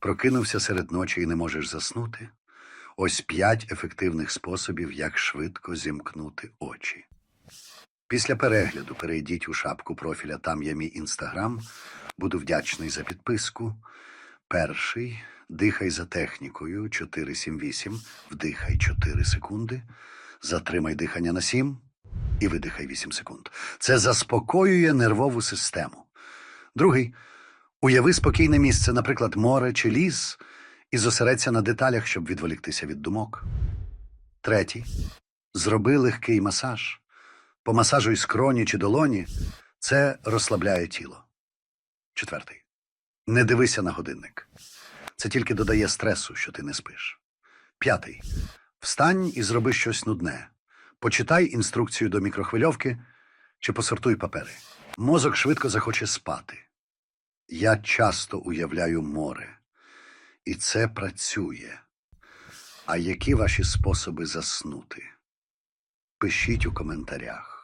Прокинувся серед ночі і не можеш заснути. Ось п'ять ефективних способів, як швидко зімкнути очі. Після перегляду перейдіть у шапку профіля Там є мій інстаграм. Буду вдячний за підписку. Перший дихай за технікою 478, вдихай 4 секунди, затримай дихання на 7 і видихай 8 секунд. Це заспокоює нервову систему. Другий уяви спокійне місце, наприклад, море чи ліс, і зосередься на деталях, щоб відволіктися від думок. Третій зроби легкий масаж. Помасажуй скроні чи долоні. Це розслабляє тіло. Четвертий. Не дивися на годинник. Це тільки додає стресу, що ти не спиш. П'ятий. Встань і зроби щось нудне. Почитай інструкцію до мікрохвильовки чи посортуй папери. Мозок швидко захоче спати. Я часто уявляю море, і це працює. А які ваші способи заснути? Пишіть у коментарях.